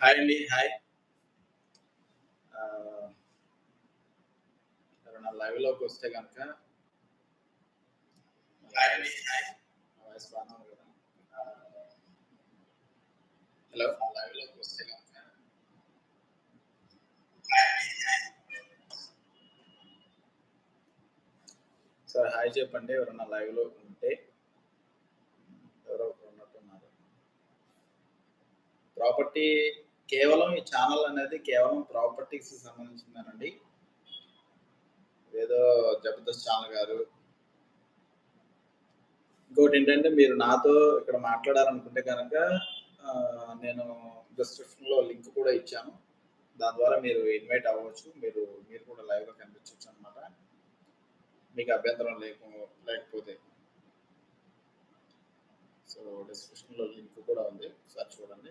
Hi అండి hi ఎవరైనా లైవ్‌లోకి వస్తే గనక హాయ్ అండి హాయ్ వాయిస్ ఉంది కదా! హలో లైవ్‌లోకి వస్తే హాయ్ సార్ హాయ్ చెప్పండి ఎవరైనా లైవ్‌లో ఉంటే. ఎవరో ఉన్నట్టున్నారు. ప్రాపర్టీ కేవలం ఈ ఛానల్ అనేది కేవలం ప్రాపర్టీస్‌కి సంబంధించిందేనండి. ఏదో జబర్దస్త్ ఛానల్ గారు ఇంకోటి ఏంటంటే మీరు నాతో ఇక్కడ మాట్లాడాలనుకుంటే కనుక నేను డిస్క్రిప్షన్‌లో లింక్ కూడా ఇచ్చాను. దాని ద్వారా మీరు ఇన్వైట్ అవ్వచ్చు. మీరు మీరు కూడా లైవ్గా కనిపించవచ్చు అనమాట మీకు అభ్యంతరం లేకు లేకపోతే. సో, డిస్క్రిప్షన్‌లో లింక్ కూడా ఉంది. ఒకసారి చూడండి.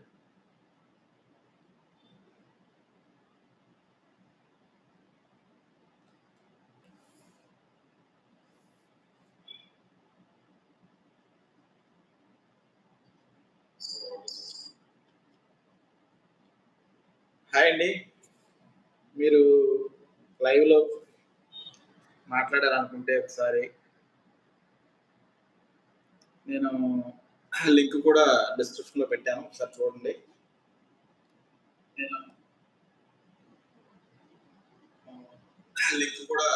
సో, డిస్క్రిప్షన్ హాయ్ అండి. మీరు లైవ్‌లో మాట్లాడాలనుకుంటే ఒకసారి నేను లింక్ కూడా డిస్క్రిప్షన్‌లో పెట్టాను. ఒకసారి చూడండి. నేను లింక్ కూడా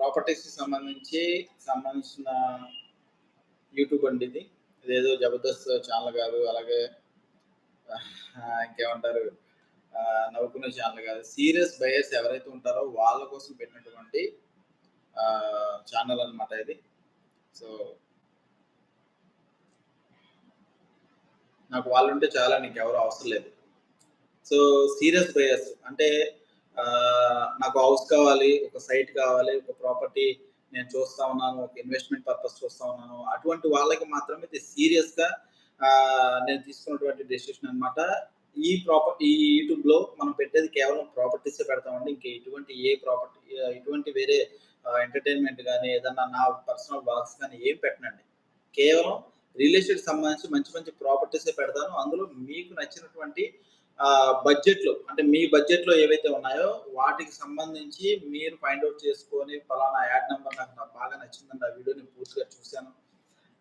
ప్రాపర్టీస్‌కి సంబంధించి సంబంధించిన యూట్యూబ్ అండి ఇది. ఇదేదో జబర్దస్త్ ఛానల్ కాదు. అలాగే ఇంకేమంటారు నవ్వుకునే ఛానల్ కాదు. సీరియస్ బయర్స్ ఎవరైతే ఉంటారో వాళ్ళ కోసం పెట్టినటువంటి ఛానల్ అనమాట ఇది. సో నాకు వాళ్ళు ఉంటే చాలా నీకెవరు అవసరం లేదు. సో, సీరియస్ బయర్స్ అంటే నాకు హౌస్ కావాలి, ఒక సైట్ కావాలి, ఒక ప్రాపర్టీ నేను చూస్తా ఉన్నాను. ఒక ఇన్వెస్ట్‌మెంట్ పర్పస్ చూస్తా ఉన్నాను. అటువంటి వాళ్ళకి మాత్రమే ఇది సీరియస్‌గా నేను తీసుకున్నటువంటి డెసిషన్ అనమాట ఈ ప్రాపర్టీ ఈ యూట్యూబ్‌లో మనం పెట్టేది కేవలం ప్రాపర్టీసే పెడతామండి. ఇంకా ఎటువంటి ఏ ప్రాపర్టీ ఇటువంటి ఎటువంటి వేరే ఎంటర్‌టైన్‌మెంట్ కానీ ఏదన్నా నా పర్సనల్ బాక్స్ కానీ ఏం పెట్టనండి. కేవలం రియల్ ఎస్టేట్ సంబంధించి మంచి మంచి ప్రాపర్టీసే పెడతాను. అందులో మీకు నచ్చినటువంటి బడ్జెట్‌లో అంటే మీ బడ్జెట్‌లో ఏవైతే ఉన్నాయో వాటికి సంబంధించి మీరు ఫైండ్ అవుట్ చేసుకొని ఫలానా యాడ్ నెంబర్ నాకు నాకు బాగా నచ్చిందండి. ఆ వీడియో నేను పూర్తిగా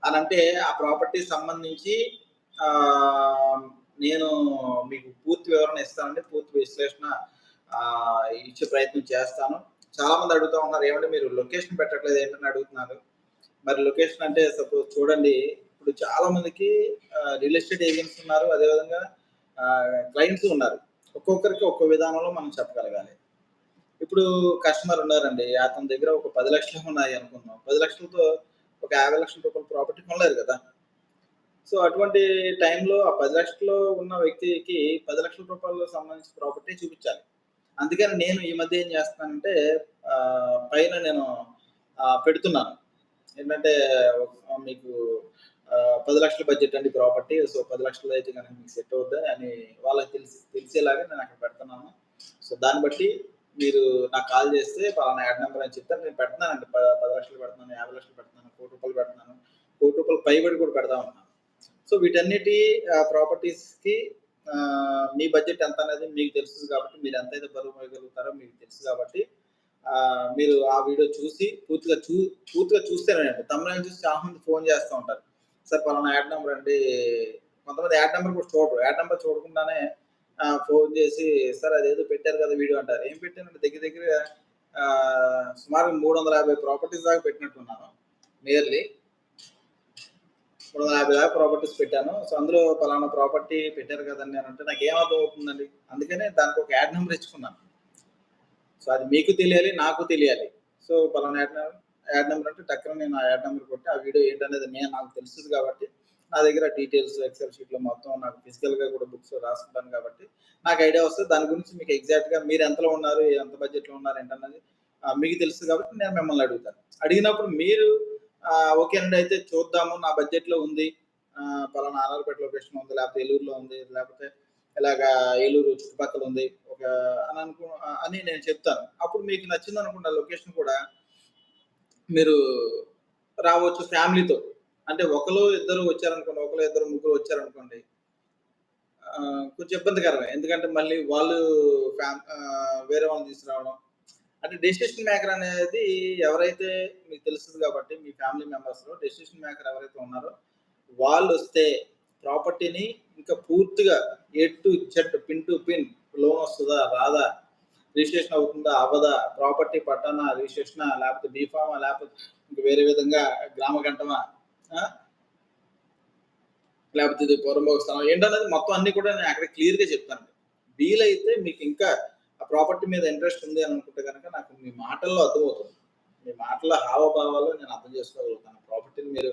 అని అంటే ఆ ప్రాపర్టీకి సంబంధించి నేను మీకు పూర్తి వివరణ ఇస్తానండి. పూర్తి విశ్లేషణ ఇచ్చే ప్రయత్నం చేస్తాను. చాలామంది అడుగుతూ ఉన్నారు. ఏమంటే మీరు లొకేషన్ పెట్టట్లేదు ఏంటని అడుగుతున్నారు. మరి లొకేషన్ అంటే సపోజ్ చూడండి. ఇప్పుడు చాలా మందికి రియల్ ఎస్టేట్ ఏజెంట్స్ ఉన్నారు. అదే విధంగా క్లయింట్స్ ఉన్నారు. ఒక్కొక్కరికి ఒక్కో విధానంలో మనం చెప్పగలగాలి. ఇప్పుడు కస్టమర్ ఉన్నారండి. అతని దగ్గర ఒక పది లక్షలు ఉన్నాయి అనుకుందాం. 10,00,000తో ఒక యాభై లక్షల రూపాయల ప్రాపర్టీ కొనలేరు కదా! సో, అటువంటి టైంలో ఆ పది లక్షల్లో ఉన్న వ్యక్తికి పది లక్షల రూపాయలకు సంబంధించిన ప్రాపర్టీ చూపించాలి. అందుకని నేను ఈ మధ్య ఏం చేస్తున్నానంటే పైన నేను పెడుతున్నాను. ఏంటంటే మీకు పది లక్షల బడ్జెట్ అండి ప్రాపర్టీ. సో, పది లక్షలు అయితే కనుక మీకు సెట్ అవుద్దా అని వాళ్ళకి తెలిసి తెలిసేలాగా నేను అక్కడ పెడుతున్నాను. సో, దాన్ని బట్టి మీరు నాకు కాల్ చేస్తే పలానా యాడ్ నెంబర్ అని చెప్తే నేను పెడుతున్నానండి. పది లక్షలు పెడుతున్నాను, 50,00,000 పెడుతున్నాను, కోటి రూపాయలు పెడుతున్నాను. కోటి రూపాయలు పైబడి కూడా పెడతా ఉన్నాను. సో, వీటన్నిటి ప్రాపర్టీస్‌కి మీ బడ్జెట్ ఎంత అనేది మీకు తెలుసు కాబట్టి మీరు ఎంతైతే బరువు మోయగలుగుతారో మీకు తెలుసు కాబట్టి మీరు ఆ వీడియో చూసి పూర్తిగా చూ పూర్తిగా చూస్తేనేనండి. తమిళనాడు చూసి చాలా మంది ఫోన్ చేస్తూ ఉంటారు. సార్ పలానా యాడ్ నెంబర్ అండి కొంతమంది యాడ్ నెంబర్ కూడా చూడరు. యాడ్ నెంబర్ చూడకుండానే ఫోన్ చేసి సార్ అదేదో పెట్టారు కదా వీడియో అంటారు. ఏం పెట్టానంటే దగ్గర దగ్గర సుమారు మూడు వందల యాభై ప్రాపర్టీస్ దాకా పెట్టినట్టున్నాను. నియర్లీ. 350 దాకా ప్రాపర్టీస్ పెట్టాను. సో, అందులో పలానా ప్రాపర్టీ పెట్టారు కదండి అని అంటే నాకు ఏమర్థం అవుతుందండి. అందుకనే దానికి ఒక యాడ్ నెంబర్ ఇచ్చుకున్నాను. సో, అది మీకు తెలియాలి. నాకు తెలియాలి. సో, పలానా యాడ్ నెంబర్ యాడ్ నెంబర్ అంటే టక్కున నేను ఆ యాడ్ నెంబర్ కొట్టి ఆ వీడియో ఏంటనేది నేను నాకు తెలుస్తుంది కాబట్టి నా దగ్గర డీటెయిల్స్ ఎక్సెల్ షీట్‌లో మొత్తం నాకు ఫిజికల్‌గా కూడా బుక్స్ రాసుకుంటాను కాబట్టి నాకు ఐడియా వస్తుంది దాని గురించి మీకు ఎగ్జాక్ట్‌గా మీరు ఎంతలో ఉన్నారు, ఎంత బడ్జెట్‌లో ఉన్నారు ఏంటన్నది మీకు తెలుసు కాబట్టి నేను మిమ్మల్ని అడుగుతాను. అడిగినప్పుడు మీరు ఓకే అండి అయితే చూద్దాము నా బడ్జెట్‌లో ఉంది. పలానా అనార్పేట లొకేషన్ ఉంది. లేకపోతే ఏలూరులో ఉంది. లేకపోతే ఇలాగా ఏలూరు చుట్టుపక్కల ఉంది. ఒక అని అనుకు అని నేను చెప్తాను. అప్పుడు మీకు నచ్చింది అనుకున్న లొకేషన్ కూడా మీరు రావచ్చు ఫ్యామిలీతో. అంటే ఒకరు ఇద్దరు వచ్చారనుకోండి ఒకరు ఇద్దరు ముగ్గురు వచ్చారనుకోండి కొంచెం ఇబ్బందికరమే. ఎందుకంటే మళ్ళీ వాళ్ళు ఫ్యామ్ వేరే వాళ్ళని తీసుకురావడం. అంటే డెసిషన్ మేకర్ అనేది ఎవరైతే మీకు తెలుస్తుంది కాబట్టి మీ ఫ్యామిలీ మెంబర్స్లో డెసిషన్ మేకర్ ఎవరైతే ఉన్నారో వాళ్ళు వస్తే ప్రాపర్టీని ఇంకా పూర్తిగా A to Z pin to pin loan వస్తుందా రాదా రిజిస్ట్రేషన్ అవుతుందా? అవ్వదా? ప్రాపర్టీ పట్టానా? రిజిస్ట్రేషన్? లేకపోతే బీఫామా లేకపోతే వేరే విధంగా గ్రామ గంటమా? లేకపోతే ఇది పొరమోగ స్థలం. ఏంటనేది మొత్తం అన్ని కూడా నేను అక్కడ క్లియర్గా చెప్తాను వీలైతే మీకు ఇంకా ఆ ప్రాపర్టీ మీద ఇంట్రెస్ట్ ఉంది అని అనుకుంటే కనుక నాకు మీ మాటల్లో అర్థమవుతుంది. మీ మాటల హావభావాలు నేను అర్థం చేసుకోగలుగుతాను. ప్రాపర్టీని మీరు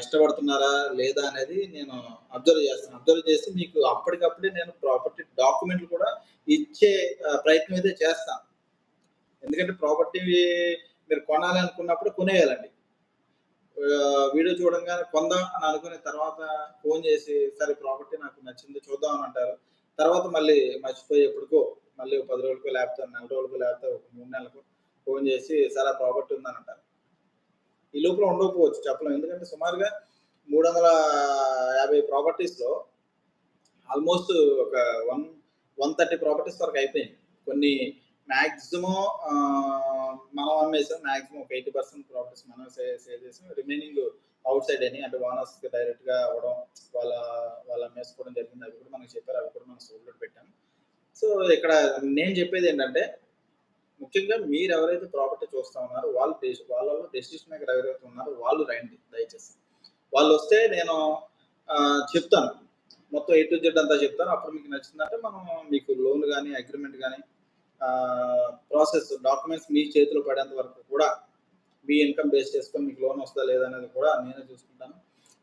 ఇష్టపడుతున్నారా లేదా అనేది నేను అబ్జర్వ్ చేస్తాను. అబ్జర్వ్ చేసి మీకు అప్పటికప్పుడే నేను ప్రాపర్టీ డాక్యుమెంట్లు కూడా ఇచ్చే ప్రయత్నం అయితే చేస్తాను. ఎందుకంటే ప్రాపర్టీ మీరు కొనాలి అనుకున్నప్పుడు కొనేయాలండి వీడియో చూడంగానే కొందాం అని అనుకునే తర్వాత ఫోన్ చేసి సరే ప్రాపర్టీ నాకు నచ్చింది చూద్దాం అని అంటారు. తర్వాత మళ్ళీ మర్చిపోయి ఎప్పటికో మళ్ళీ పది రోజులకో లేకపోతే నెల రోజులకో లేకపోతే ఒక మూడు నెలలకు ఫోన్ చేసి సరే ప్రాపర్టీ ఉందని అంటారు. ఈ లోపల ఉండకపోవచ్చు చెప్పలేం. ఎందుకంటే సుమారుగా మూడు వందల యాభై ప్రాపర్టీస్లో ఆల్మోస్ట్ ఒక వన్ వన్ థర్టీ ప్రాపర్టీస్ వరకు అయిపోయింది కొన్ని మ్యాక్సిమం మనం అమ్మేసాం. మ్యాక్సిమం ఒక ఎయిటీ పర్సెంట్ ప్రాపర్టీస్ మనం సేల్ చేసాం. రిమైనింగ్ అవుట్ సైడ్ అని అంటే ఓనర్స్కి డైరెక్ట్గా అవ్వడం వాళ్ళ వాళ్ళ అమ్మేసుకోవడం జరిగింది. అవి కూడా మనకి చెప్పారు. అవి కూడా మనం సోల్లో పెట్టాం. సో ఇక్కడ నేను చెప్పేది ఏంటంటే ముఖ్యంగా మీరు ఎవరైతే ప్రాపర్టీ చూస్తా ఉన్నారో వాళ్ళు డెసి- వాళ్ళలో డెసిషన్ మేకర్ ఎవరైతే ఉన్నారో వాళ్ళు రండి దయచేసి. వాళ్ళు వస్తే నేను చెప్తాను. మొత్తం ఏ టు జెడ్ అంతా చెప్తాను. అప్పుడు మీకు నచ్చిందంటే మనం మీకు లోన్ కానీ అగ్రిమెంట్ కానీ ప్రాసెస్ డాక్యుమెంట్స్ మీ చేతిలో పడేంత వరకు కూడా మీ ఇన్కమ్ బేస్ చేసుకొని మీకు లోన్ వస్తుందా లేదా అనేది కూడా నేనే చూసుకుంటాను.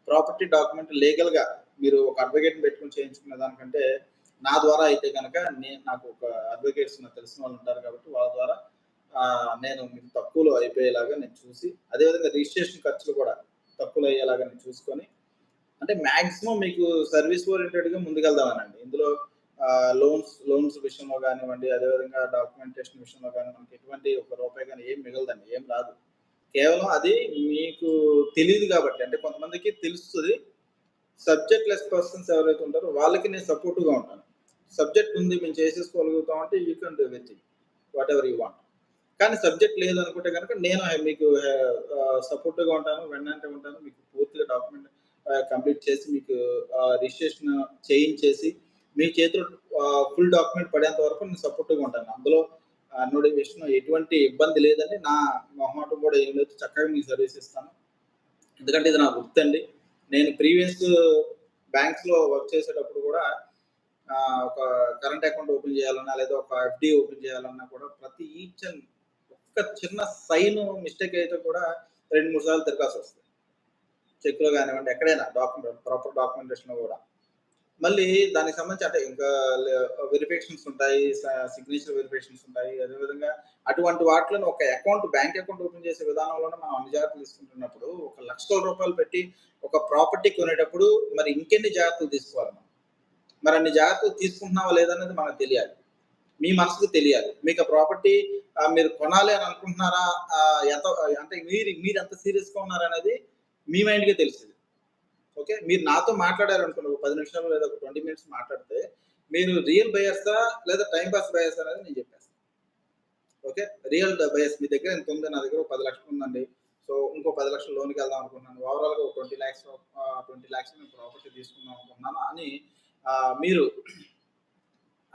ప్రాపర్టీ డాక్యుమెంట్ లీగల్గా మీరు ఒక అడ్వకేట్ పెట్టుకుని చేయించుకునే దానికంటే నా ద్వారా అయితే కనుక నేను నాకు ఒక అడ్వకేట్స్ నాకు తెలిసిన వాళ్ళు ఉంటారు కాబట్టి వాళ్ళ ద్వారా నేను మీకు తక్కువలో అయిపోయేలాగా నేను చూసి అదేవిధంగా రిజిస్ట్రేషన్ ఖర్చులు కూడా తక్కువలో అయ్యేలాగా నేను చూసుకొని అంటే మాక్సిమం మీకు సర్వీస్ ఓరియంటెడ్గా ముందుకెళ్దామనండి. ఇందులో లోన్స్ లోన్స్ విషయంలో కానివ్వండి అదేవిధంగా డాక్యుమెంటేషన్ విషయంలో కానీ మనకి ఎటువంటి ఒక రూపాయి కానీ ఏం మిగలదండి ఏం రాదు. కేవలం అది మీకు తెలియదు కాబట్టి అంటే కొంతమందికి తెలుస్తుంది సబ్జెక్ట్ లెస్ పర్సన్స్ ఎవరైతే ఉంటారో వాళ్ళకి నేను సపోర్ట్గా ఉంటాను. సబ్జెక్ట్ ఉంది మేము చేసేసుకోగలుగుతాం అంటే you can do everything whatever you want కానీ సబ్జెక్ట్ లేదు అనుకుంటే కనుక నేను మీకు సపోర్ట్గా ఉంటాను వెన్నంటే ఉంటాను మీకు పూర్తిగా డాక్యుమెంట్ కంప్లీట్ చేసి మీకు రిజిస్ట్రేషన్ చేయించేసి మీ చేతిలో ఫుల్ డాక్యుమెంట్ పడేంత వరకు నేను సపోర్ట్గా ఉంటాను. అందులో నోటిఫికేషన్ ఎటువంటి ఇబ్బంది లేదని నా మొహమాటం కూడా ఏం లేదు చక్కగా మీకు సర్వీస్ ఇస్తాను. ఎందుకంటే ఇది నా గుర్తండి అండి నేను ప్రీవియస్ బ్యాంక్స్లో వర్క్ చేసేటప్పుడు కూడా ఒక కరెంట్ అకౌంట్ ఓపెన్ చేయాలన్నా లేదా ఒక ఎఫ్డి ఓపెన్ చేయాలన్నా కూడా ప్రతి ఈచ్ అండ్ ఒక్క చిన్న సైన్ మిస్టేక్ అయితే కూడా రెండు మూడు సార్లు తిరగాల్సి వస్తుంది. చెక్లో కానివ్వండి ఎక్కడైనా డాక్యుమెంట్ ప్రాపర్ డాక్యుమెంటేషన్ కూడా. మళ్ళీ దానికి సంబంధించి అంటే ఇంకా వెరిఫికేషన్స్ ఉంటాయి సిగ్నేచర్ వెరిఫికేషన్స్ ఉంటాయి. అదేవిధంగా అటువంటి వాటిలో ఒక అకౌంట్ బ్యాంక్ అకౌంట్ ఓపెన్ చేసే విధానంలోనే మనం అన్ని జాగ్రత్తలు తీసుకుంటున్నప్పుడు ఒక లక్షల రూపాయలు పెట్టి ఒక ప్రాపర్టీ కొనేటప్పుడు మరి ఇంకెన్ని జాగ్రత్తలు తీసుకోవాలి మనం? మరి అన్ని జాగ్రత్తలు తీసుకుంటున్నావా లేదనేది మనకు తెలియాలి. మీ మనసుకు తెలియాలి. మీకు ఆ ప్రాపర్టీ మీరు కొనాలి అని అనుకుంటున్నారా? ఎంత అంటే మీరు మీరు ఎంత సీరియస్గా ఉన్నారనేది మీ మైండ్కే తెలుస్తుంది. ఓకే? మీరు నాతో మాట్లాడారనుకోండి ఒక పది నిమిషాలు లేదా ఒక ట్వంటీ మినిట్స్ మాట్లాడితే మీరు రియల్ బయర్సా లేదా టైం పాస్ బయర్స్ అనేది నేను చెప్పేస్తాను ఓకే? రియల్ బయస్ మీ దగ్గర ఎంత ఉంది? నా దగ్గర ఒక పది లక్షలు ఉందండి. సో ఇంకో పది లక్షలు లోన్కి వెళ్దాం అనుకుంటున్నాను. ఓవరాల్గా ఒక ట్వంటీ ల్యాక్స్ ట్వంటీ ల్యాక్స్ నేను ప్రాపర్టీ తీసుకుందాం అనుకుంటున్నాను అని మీరు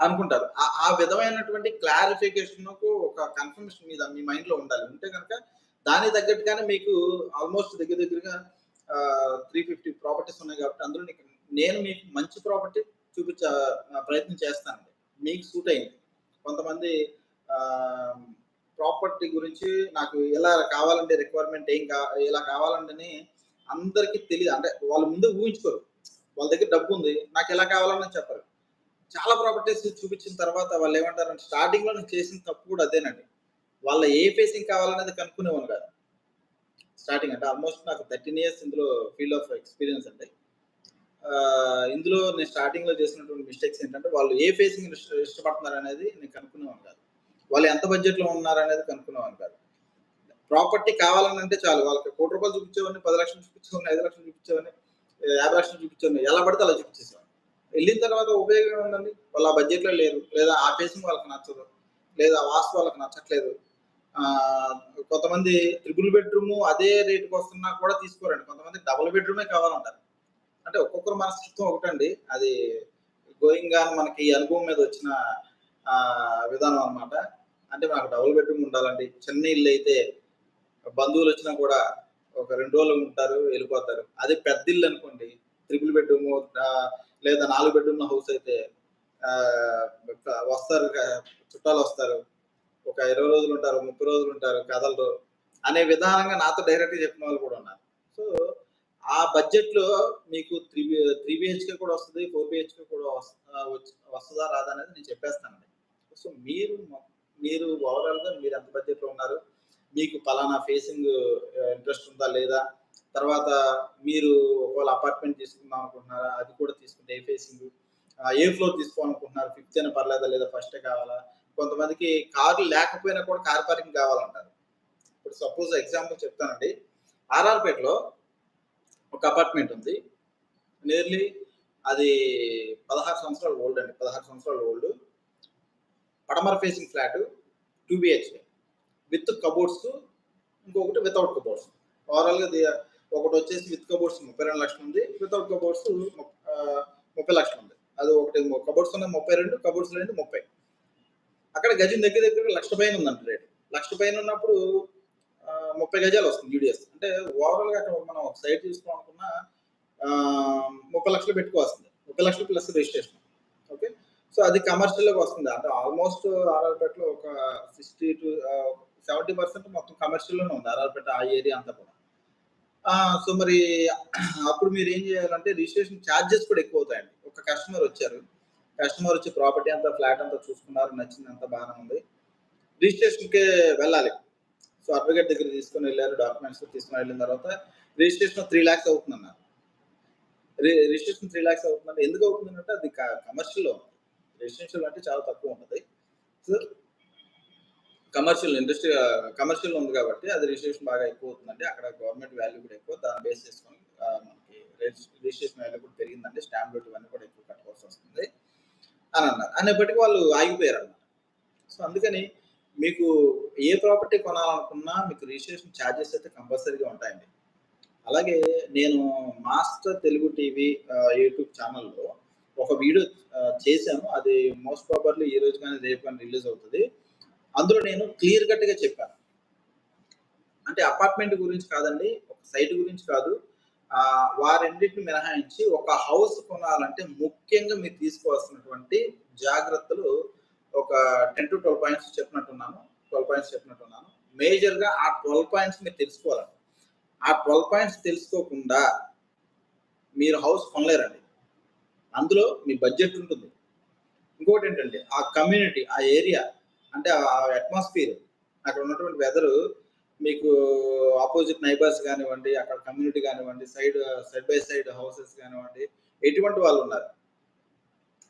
అనుకుంటారు. ఆ- ఆ విధమైనటువంటి క్లారిఫికేషన్ ఒక కన్ఫర్మేషన్ మీద మీ మైండ్లో ఉండాలి. ఉంటే కనుక దాని తగ్గట్టుగానే మీకు ఆల్మోస్ట్ దగ్గర దగ్గరగా త్రీ ఫిఫ్టీ ప్రాపర్టీస్ ఉన్నాయి కాబట్టి అందులో నీకు నేను మీకు మంచి ప్రాపర్టీ చూపించే ప్రయత్నం చేస్తానండి. మీకు సూట్ అయింది. కొంతమంది ప్రాపర్టీ గురించి నాకు ఎలా కావాలంటే రిక్వైర్మెంట్ ఏం కా ఇలా కావాలంటే అందరికీ తెలియదు అంటే వాళ్ళు ముందు ఊహించుకోరు. వాళ్ళ దగ్గర డబ్బు ఉంది నాకు ఎలా కావాలని చెప్పరు. చాలా ప్రాపర్టీస్ చూపించిన తర్వాత వాళ్ళు ఏమంటారు స్టార్టింగ్లో నేను చేసిన తప్పు కూడా అదేనండి. వాళ్ళ ఏ ఫేసింగ్ కావాలనేది కనుక్కునేవాను కాదు. స్టార్టింగ్ అంటే ఆల్మోస్ట్ నాకు థర్టీన్ ఇయర్స్ ఇందులో ఫీల్డ్ ఆఫ్ ఎక్స్పీరియన్స్ అండి. ఇందులో నేను స్టార్టింగ్లో చేసినటువంటి మిస్టేక్స్ ఏంటంటే వాళ్ళు ఏ ఫేసింగ్ ఇష్టపడుతున్నారు అనేది నేను కనుక్కునేవాను కాదు. వాళ్ళు ఎంత బడ్జెట్లో ఉన్నారు అనేది కనుక్కునేవాను కాదు. ప్రాపర్టీ కావాలని అంటే చాలు. వాళ్ళకి కోటి రూపాయలు చూపించేవాడిని పది లక్షలు చూపించేవాడిని ఐదు లక్షలు చూపించేవాడిని యాభై లక్షలు చూపించేవాడిని ఎలా పడితే అలా చూపించేసేవాడిని. వెళ్ళిన తర్వాత ఉపయోగం ఉందండి వాళ్ళు ఆ బడ్జెట్లో లేరు. లేదా ఆ ఫేసింగ్ వాళ్ళకి నచ్చదు. లేదా వాస్తు వాళ్ళకి నచ్చట్లేదు. కొంతమంది త్రిబుల్ బెడ్రూమ్ అదే రేటుకి వస్తున్నా కూడా తీసుకోరండి. కొంతమంది డబుల్ బెడ్రూమే కావాలంటారు. అంటే ఒక్కొక్కరు మనస్తత్వం ఒకటండి. అది గోయింగ్ మనకి ఈ అనుభవం మీద వచ్చిన విధానం అన్నమాట. అంటే నాకు డబుల్ బెడ్రూమ్ ఉండాలండి. చిన్న ఇల్లు అయితే బంధువులు వచ్చినా కూడా ఒక రెండు రోజులు ఉంటారు వెళ్ళిపోతారు. అదే పెద్ద ఇల్లు అనుకోండి. ట్రిపుల్ బెడ్రూమ్ లేదా నాలుగు బెడ్రూమ్ హౌస్ అయితే వస్తారు చుట్టాలు వస్తారు. ఒక ఇరవై రోజులు ఉంటారు ముప్పై రోజులు ఉంటారు కథలు అనే విధానంగా నాతో డైరెక్ట్గా చెప్పిన వాళ్ళు కూడా ఉన్నారు. సో ఆ బడ్జెట్లో మీకు త్రీ త్రీ బిహెచ్కే కూడా వస్తుంది ఫోర్ బిహెచ్కే కూడా వచ్చి- వస్తుందా రాదా అనేది నేను చెప్పేస్తానండి. సో మీరు మీరు ఓవరాల్గా మీరు ఎంత బడ్జెట్లో ఉన్నారు? మీకు పలానా ఫేసింగ్ ఇంట్రెస్ట్ ఉందా లేదా? తర్వాత మీరు ఒకవేళ అపార్ట్మెంట్ తీసుకుందాం అనుకుంటున్నారా? అది కూడా తీసుకుంటే ఏ ఫేసింగ్ ఏ ఫ్లోర్ తీసుకోవాలనుకుంటున్నారు? ఫిఫ్త్ అయినా పర్లేదా లేదా? ఫస్ట్ కావాలా? కొంతమందికి కార్లు లేకపోయినా కూడా కార్ పార్కింగ్ కావాలంటారు. ఇప్పుడు సపోజ్ ఎగ్జాంపుల్ చెప్తానండి. ఆర్ఆర్పేటలో ఒక అపార్ట్మెంట్ ఉంది. నియర్లీ అది పదహారు సంవత్సరాలు ఓల్డ్ అండి. పదహారు సంవత్సరాలు ఓల్డ్. పడమర facing flat two BHK with cupboards ఇంకొకటి వితౌట్ కబోర్డ్స్. ఓవరాల్గా ఒకటి వచ్చేసి విత్ కబోర్డ్స్ ముప్పై రెండు లక్షలు ఉంది. వితౌట్ కబోర్డ్స్ ముప్పై లక్షలు ఉంది. అది ఒకటి కబోర్డ్స్ ఉన్నాయి ముప్పై రెండు కబోర్డ్స్ రెండు ముప్పై. అక్కడ గజం దగ్గర దగ్గర లక్ష పైన ఉందంట రేట్. లక్ష పైన ఉన్నప్పుడు ముప్పై గజాలు వస్తుంది యూడిఎస్ అంటే ఓవరాల్గా అక్కడ మనం ఒక సైట్ తీసుకోవాలనుకున్నా ఆ, ముప్పై లక్షలు పెట్టుకోవాల్సింది. ముప్పై లక్షలు ప్లస్ రిజిస్ట్రేషన్ ఓకే సో అది కమర్షియల్లోకి వస్తుంది. అంటే ఆల్మోస్ట్ ఆర్ఆర్పేటలో ఒక సిక్స్టీ టు సెవెంటీ పర్సెంట్ మొత్తం కమర్షియల్లోనే ఉంది. ఆర్ఆర్పేట ఆ ఏరియా అంతా కూడా. సో మరి అప్పుడు మీరు ఏం చేయాలంటే రిజిస్ట్రేషన్ ఛార్జెస్ కూడా ఎక్కువ అవుతాయండి. ఒక కస్టమర్ వచ్చారు. కస్టమర్ వచ్చి ప్రాపర్టీ అంతా ఫ్లాట్ అంతా చూసుకున్నారు నచ్చింది అంతా బాగానే ఉంది. రిజిస్ట్రేషన్కే వెళ్ళాలి. సో అడ్వకేట్ దగ్గర తీసుకొని వెళ్ళారు డాక్యుమెంట్స్ తీసుకుని వెళ్ళిన తర్వాత రిజిస్ట్రేషన్ త్రీ ల్యాక్స్ అవుతుంది అన్నారు రి- రిజిస్ట్రేషన్ త్రీ ల్యాక్స్ అవుతుందంటే ఎందుకు అవుతుందంటే అది కమర్షియల్లో ఉంది రెసిడెన్షియల్ అంటే చాలా తక్కువ ఉంటుంది. సో కమర్షియల్ ఇండస్ట్రీ కమర్షియల్ ఉంది కాబట్టి అది రిజిస్ట్రేషన్ బాగా ఎక్కువ అవుతుందండి అక్కడ గవర్నమెంట్ వాల్యూ కూడా ఎక్కువ దాన్ని బేస్ చేసుకొని మనకి రిజిస్ట్రేషన్ వాల్యూ కూడా పెరిగిందండి స్టాంప్ డ్యూటీ ఇవన్నీ కూడా ఎక్కువ కట్టుకోవాల్సి వస్తుంది. అని అన్నారు. అనేప్పటికీ వాళ్ళు ఆగిపోయారు అన్నమాట సో అందుకని మీకు ఏ ప్రాపర్టీ కొనాలనుకున్నా మీకు రిజిస్ట్రేషన్ ఛార్జెస్ అయితే కంపల్సరీగా ఉంటాయండి. అలాగే నేను మాస్టర్ తెలుగు టీవీ యూట్యూబ్ ఛానల్లో ఒక వీడియో చేశాను. అది మోస్ట్ ప్రాపర్లీ ఈ రోజు కానీ రేపు కానీ రిలీజ్ అవుతుంది. అందులో నేను క్లియర్ కట్గా చెప్పాను. అంటే అపార్ట్మెంట్ గురించి కాదండి ఒక సైట్ గురించి కాదు. వారెండింటిని మినహాయించి ఒక హౌస్ కొనాలంటే ముఖ్యంగా మీరు తీసుకోవాల్సినటువంటి జాగ్రత్తలు ఒక టెన్ టు ట్వెల్వ్ పాయింట్స్ చెప్పినట్టున్నాను ట్వెల్వ్ పాయింట్స్ చెప్పినట్టున్నాను. మేజర్గా ఆ ట్వెల్వ్ పాయింట్స్ మీరు తెలుసుకోవాలండి. ఆ ట్వెల్వ్ పాయింట్స్ తెలుసుకోకుండా మీరు హౌస్ కొనలేరండి. అందులో మీ బడ్జెట్ ఉంటుంది. ఇంకోటి ఏంటంటే ఆ కమ్యూనిటీ ఆ ఏరియా అంటే ఆ అట్మాస్ఫియర్ అక్కడ ఉన్నటువంటి వెదరు మీకు ఆపోజిట్ నైబర్స్ కానివ్వండి అక్కడ కమ్యూనిటీ కానివ్వండి side side by side houses కానివ్వండి ఎటువంటి వాళ్ళు ఉన్నారు?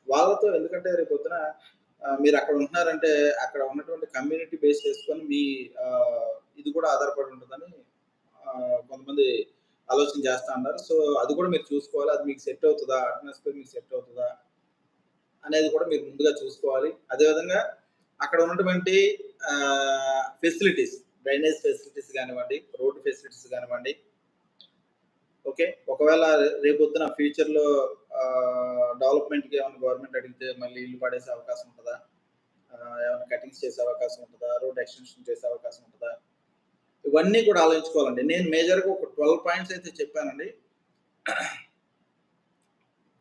వాళ్ళతో ఎందుకంటే రేపు పొద్దున మీరు అక్కడ ఉంటున్నారంటే అక్కడ ఉన్నటువంటి కమ్యూనిటీ బేస్ చేసుకొని మీ ఇది కూడా ఆధారపడి ఉంటుందని కొంతమంది ఆలోచన చేస్తా ఉన్నారు. సో అది కూడా మీరు చూసుకోవాలి. అది మీకు సెట్ అవుతుందా? అట్మాస్ఫియర్ మీకు సెట్ అవుతుందా? అనేది కూడా మీరు ముందుగా చూసుకోవాలి. అదేవిధంగా అక్కడ ఉన్నటువంటి ఫెసిలిటీస్ డ్రైనేజ్ ఫెసిలిటీస్ కానివ్వండి రోడ్ ఫెసిలిటీస్ కానివ్వండి. ఓకే ఒకవేళ రేపొద్దున ఫ్యూచర్ ఫ్యూచర్లో డెవలప్మెంట్కి ఏమైనా గవర్నమెంట్ అడిగితే మళ్ళీ ఇల్లు పడేసే అవకాశం ఉంటుందా? ఏమైనా కటింగ్స్ చేసే అవకాశం ఉంటుందా? రోడ్ ఎక్స్టెన్షన్ చేసే అవకాశం ఉంటుందా? ఇవన్నీ కూడా ఆలోచించుకోవాలండి. నేను మేజర్గా ఒక ట్వెల్వ్ పాయింట్స్ అయితే చెప్పానండి.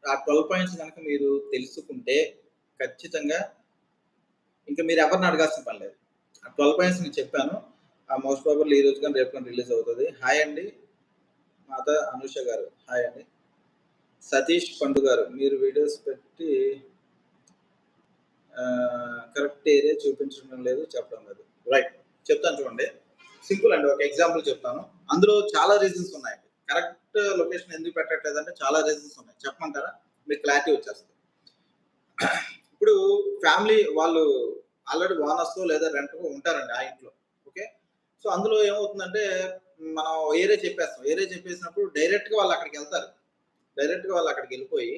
ఆ ట్వెల్వ్ పాయింట్స్ కనుక మీరు తెలుసుకుంటే ఖచ్చితంగా ఇంకా మీరు ఎవరిని అడగాల్సిన పని లేదు. ఆ ట్వెల్వ్ పాయింట్స్ నేను చెప్పాను. మోస్ట్ ప్రాబర్లీ ఈ రోజు కానీ రేపు కానీ రిలీజ్ అవుతుంది. హాయ్ అండి. మాత అనుష గారు. హాయ్ అండి. సతీష్ పండు గారు మీరు వీడియోస్ పెట్టి కరెక్ట్ ఏరియా చూపించడం లేదు చెప్పడం లేదు. రైట్ చెప్తాను చూడండి. సింపుల్ అండి. ఒక ఎగ్జాంపుల్ చెప్తాను. అందులో చాలా రీజన్స్ ఉన్నాయండి కరెక్ట్ లొకేషన్ ఎందుకు పెట్టట్లేదు అంటే చాలా రీజన్స్ ఉన్నాయి. చెప్పమంటారా? మీకు క్లారిటీ వచ్చేస్తుంది. ఇప్పుడు ఫ్యామిలీ వాళ్ళు ఆల్రెడీ ఓనర్స్ లేదా రెంట్ ఉంటారండి ఆ ఇంట్లో. సో అందులో ఏమవుతుందంటే మనం ఏరే చెప్పేస్తాం. ఏరే చెప్పేసినప్పుడు డైరెక్ట్గా వాళ్ళు అక్కడికి వెళ్తారు. డైరెక్ట్గా వాళ్ళు అక్కడికి వెళ్ళిపోయి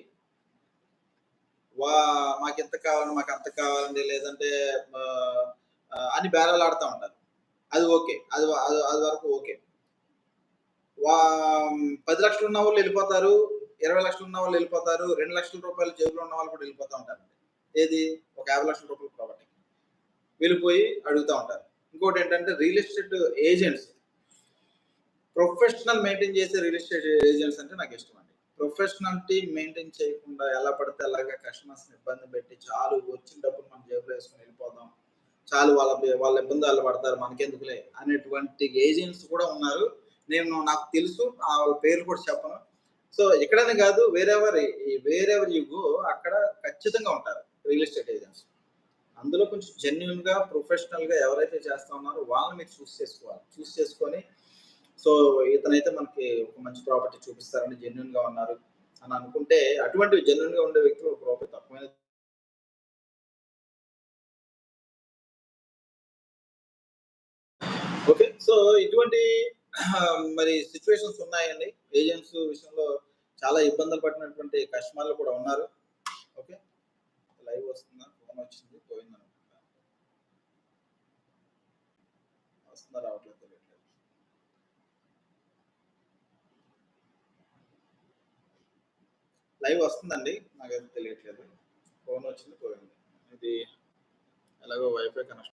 వా మాకు ఎంత కావాలి మాకు అంత కావాలండి లేదంటే అని బేరాలు ఆడుతూ ఉంటారు. అది ఓకే. అది అది అది వరకు ఓకే. వా పది లక్షలు ఉన్న వాళ్ళు వెళ్ళిపోతారు ఇరవై లక్షలు ఉన్న వాళ్ళు వెళ్ళిపోతారు రెండు లక్షల రూపాయలు జేబులో ఉన్న వాళ్ళు కూడా వెళ్ళిపోతూ ఉంటారు ఏది? ఒక యాభై లక్షల రూపాయలు ప్రాపర్టీ వెళ్ళిపోయి అడుగుతూ ఉంటారు. ఇంకోటి ఏంటంటే real estate agents professional maintain చేసే రియల్ ఎస్టేట్ ఏజెంట్స్ అంటే నాకు ఇష్టం అండి. ప్రొఫెషనాలిటీ మెయింటైన్ చేయకుండా ఎలా పడితే అలాగా కస్టమర్స్ ఇబ్బంది పెట్టి చాలు వచ్చిన డబ్బులు మనం జేబులో వేసుకుని వెళ్ళిపోదాం. చాలు వాళ్ళ వాళ్ళ ఇబ్బంది వాళ్ళు పడతారు మనకెందుకులే అనేటువంటి ఏజెంట్స్ కూడా ఉన్నారు. నేను నాకు తెలుసు ఆ వాళ్ళ పేర్లు కూడా చెప్పను. సో ఎక్కడనే కాదు వేరెవర్ వేరెవర్ యు గో అక్కడ ఖచ్చితంగా ఉంటారు రియల్ ఎస్టేట్ ఏజెంట్స్ అందులో కొంచెం జెన్యున్గా ప్రొఫెషనల్గా ఎవరైతే చేస్తా ఉన్నారో వాళ్ళని మీరు చూస్ చేసుకోవాలి. చూస్ చేసుకొని సో ఇతనైతే మనకి ఒక మంచి ప్రాపర్టీ చూపిస్తారని జెన్యున్గా ఉన్నారు అని అనుకుంటే అటువంటి జెన్యున్గా ఉండే వ్యక్తులు ప్రాపర్టీ తక్కువైన ఓకే. సో ఇటువంటి మరి సిచ్యువేషన్స్ ఉన్నాయండి. ఏజెంట్స్ విషయంలో చాలా ఇబ్బందులు పడినటువంటి కస్టమర్లు కూడా ఉన్నారు. ఓకే. లైవ్ వస్తుందా? వచ్చింది పోయింది అనుకుంటా వస్తుందా రావట్లేదు తెలియట్లేదు. లైవ్ వస్తుందండి నాకైతే తెలియట్లేదు. ఫోన్ వచ్చింది పోయింది. ఇది ఎలాగో వైఫై కనెక్షన్